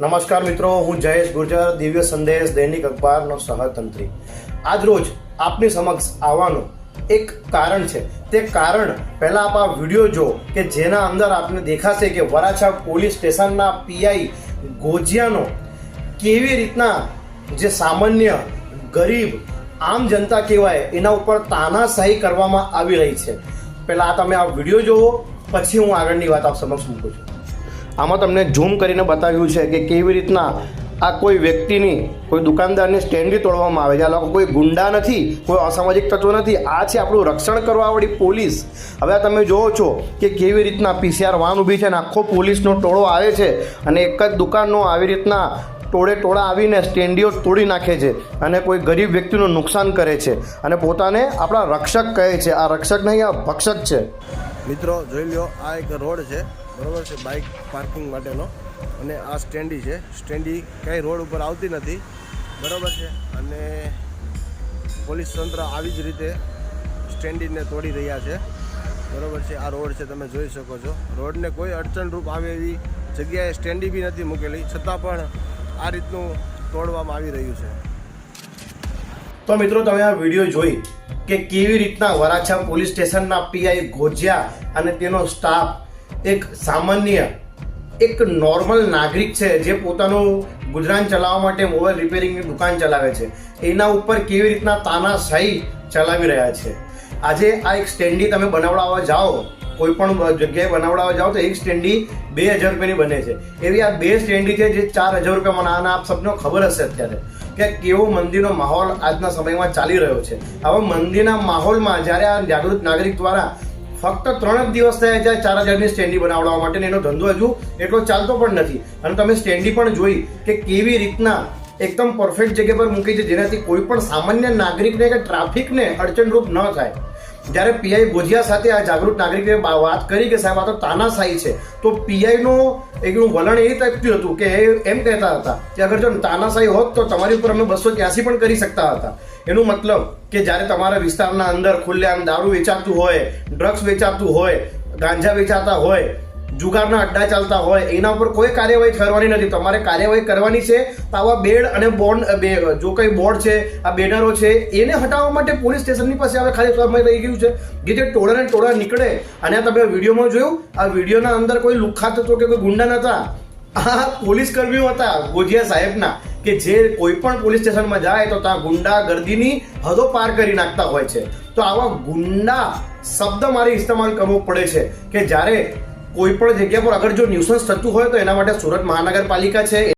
નમસ્કાર મિત્રો, હું જયેશ ગુર્જર, દિવ્ય સંદેશ, દૈનિક અખબારનો સહતંત્રી. આજ રોજ આપની સમક્ષ આવવાનું એક કારણ છે. તે કારણ પહેલા આપ આ વીડિયો જો કે જેના અંદર આપને દેખાશે કે વરાછા પોલીસ સ્ટેશનના પીઆઈ ગોજિયાનો કેવી રીતના જે સામાન્ય, ગરીબ, આમ જનતા કહેવાય, એના ઉપર તાનાશાહી કરવામાં આવી રહી છે. પહેલાં તમે આ વીડિયો જોવો પછી હું આગળની વાત આપ સમક્ષ મૂકું છું. આમાં તમને ઝૂમ કરીને બતાવ્યું છે કે કેવી રીતના આ કોઈ વ્યક્તિની, કોઈ દુકાનદારની સ્ટેન્ડી તોડવામાં આવે છે. આ લોકો કોઈ ગુંડા નથી, કોઈ અસામાજિક તત્વો નથી. આ છે આપણું રક્ષણ કરવાવાળી પોલીસ. હવે આ તમે જોવો છો કે કેવી રીતના પીસીઆર વાન ઊભી છે અને આખો પોલીસનો ટોળો આવે છે અને એક જ દુકાનનો આવી રીતના ટોળે ટોળા આવીને સ્ટેન્ડીઓ તોડી નાખે છે અને કોઈ ગરીબ વ્યક્તિનું નુકસાન કરે છે. અને પોતાને આપણા રક્ષક કહે છે. આ રક્ષક નહીં આ ભક્ષક છે. મિત્રો, જોઈ લ્યો, આ એક રોડ છે. બરોબર છે બાઇક પાર્કિંગ માટેનો. અને આ સ્ટેન્ડી છે. સ્ટેન્ડી ક્યાંય રોડ ઉપર આવતી નથી. બરાબર છે. અને પોલીસ તંત્ર આવી જ રીતે સ્ટેન્ડીને તોડી રહ્યા છે. બરાબર છે, આ રોડ છે, તમે જોઈ શકો છો. રોડને કોઈ અડચણરૂપ આવે એવી જગ્યાએ સ્ટેન્ડી બી નથી મૂકેલી. છતાં પણ આ રીતનું તોડવામાં આવી રહ્યું છે. તો મિત્રો, તમે આ વીડિયો જોઈ કે કેવી રીતના વરાછા પોલીસ સ્ટેશનના પીઆઈ ગોજિયા અને તેનો સ્ટાફ એક સામાન્ય, એક નોર્મલ નાગરિક છે જે પોતાનું ગુજરાન ચલાવવા માટે મોબાઈલ રિપેરિંગની દુકાન ચલાવે છે. એના ઉપર કેવી રીતના તાનાશાહી ચલાવી રહ્યા છે. આજે આ એક સ્ટેન્ડી તમે બનાવડાવવા જાઓ કોઈ પણ જગ્યાએ બનાવડાવવા જાઓ તો એક સ્ટેન્ડી બે હજાર રૂપિયાની બને છે. એવી આ બે સ્ટેન્ડી છે જે ચાર હજાર રૂપિયામાં. આના આપ સબનો ખબર હશે અત્યારે કે કેવો મંદિરનો માહોલ આજના સમયમાં ચાલી રહ્યો છે. હવે મંદિરના માહોલમાં જ્યારે આ જાગૃત નાગરિક દ્વારા ફક્ત ત્રણ જ દિવસ થયા છે ચાર હજારની સ્ટેન્ડી બનાવડાવવા માટે એનો ધંધો હજુ એટલો ચાલતો પણ નથી. અને તમે સ્ટેન્ડી પણ જોઈ કે કેવી રીતના એકદમ પરફેક્ટ જગ્યા પર મૂકી છે, જેનાથી કોઈ પણ સામાન્ય નાગરિકને કે ટ્રાફિકને અડચણરૂપ ન થાય. જ્યારે પીઆઈ ભોજિયા સાથે આ જાગૃત નાગરિકે વાત કરી કે સાહેબ આ તો તાનાશાહી છે, તો પીઆઈનો એકનું વલણ એ ટાઈપથી હતું કે એમ કહેતા હતા કે અગર જો તાનાશાહી હોત તો તમારી ઉપર અમે બસો ત્યાસી પણ કરી શકતા હતા. એનું મતલબ કે જ્યારે તમારા વિસ્તારના અંદર ખુલ્લેઆમ દારૂ વેચાતું હોય ડ્રગ્સ વેચાતું હોય, ગાંજા વેચાતા હોય જુગારના અડ્ડા ચાલતા હોય, એના ઉપર કોઈ કાર્યવાહી કરવાની નથી. તમારે કાર્યવાહી કરવાની છે તો આવા બેડ અને બોન્ડ બે જો કંઈ બોર્ડ છે, આ બેનરો છે, એને હટાવવા માટે પોલીસ સ્ટેશનની પાસે હવે ખાલી સમય રહી ગયું છે જે ટોળા ને ટોળા નીકળે. અને તમે વિડીયોમાં જોયું, આ વિડીયોના અંદર કોઈ લુખાત હતો કે કોઈ ગુંડા નતા આ પોલીસ કર્મીઓ હતા ગોજિયા સાહેબના, કે જે કોઈ પણ પોલીસ સ્ટેશનમાં જાય તો ત્યાં ગુંડા ગર્દીની હદો પાર કરી નાખતા હોય છે. તો આવા ગુંડા શબ્દ મારે ઇસ્તેમાલ કરવો પડે છે કે જ્યારે કોઈ પણ જગ્યા પર અગર જો ન્યુસન્સ થતું હોય તો એના માટે સુરત મહાનગરપાલિકા છે